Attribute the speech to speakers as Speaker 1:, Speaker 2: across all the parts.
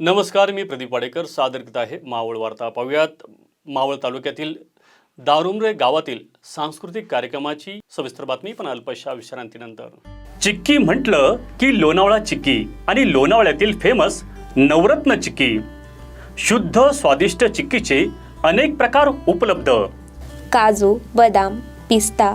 Speaker 1: नमस्कार मी प्रदीप वाडेकर. सादर करत आहे मावळ वार्ता पाहूयात. मावळ तालुक्यातील दारुमरे गावातील सांस्कृतिक कार्यक्रमाची सविस्तर बातमी पण अल्पशा विश्रांतीनंतर. चिक्की म्हटलं की लोणावळा चिक्की आणि लोणावळ्यातील फेमस नवरत्न चिक्की. शुद्ध स्वादिष्ट चिक्कीचे अनेक प्रकार उपलब्ध.
Speaker 2: काजू बदाम पिस्ता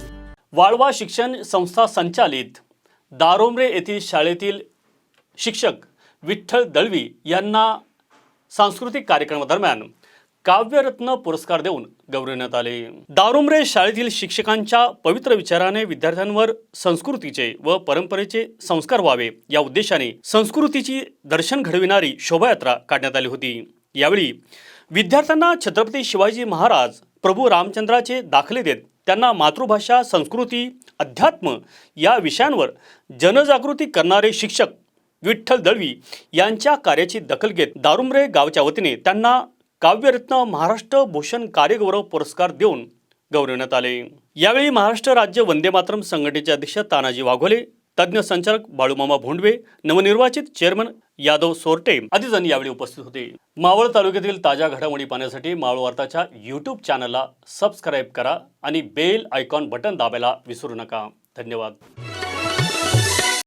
Speaker 1: वाळवा शिक्षण संस्था संचालित दारोमरे येथील शाळेतील शिक्षक विठ्ठल दळवी यांना सांस्कृतिक कार्यक्रमादरम्यान काव्यरत्न पुरस्कार देऊन गौरवण्यात आले. दारुमरे शाळेतील शिक्षकांच्या पवित्र विचाराने विद्यार्थ्यांवर संस्कृतीचे व परंपरेचे संस्कार व्हावे या उद्देशाने संस्कृतीची दर्शन घडविणारी शोभायात्रा काढण्यात आली होती. यावेळी विद्यार्थ्यांना छत्रपती शिवाजी महाराज प्रभू रामचंद्राचे दाखले देत त्यांना मातृभाषा संस्कृती अध्यात्म या विषयांवर जनजागृती करणारे शिक्षक विठ्ठल दळवी यांच्या कार्याची दखल घेत दारुमरे गावच्या वतीने त्यांना काव्यरत्न महाराष्ट्र भूषण कार्यगौरव पुरस्कार देऊन गौरवण्यात आले. यावेळी महाराष्ट्र राज्य वंदे मातरम संघटनेचे अध्यक्ष तानाजी वाघोले तज्ज्ञ संचालक बाळूमामा भोंडवे नवनिर्वाचित चेअरमन यादव सोरटे आदी जण यावेळी उपस्थित होते. मावळ तालुक्यातील ताज्या घडामोडी पाहण्यासाठी मावळ वार्ताच्या यूट्यूब चॅनलला सबस्क्राईब करा आणि बेल आयकॉन बटन दाबायला विसरू नका. धन्यवाद.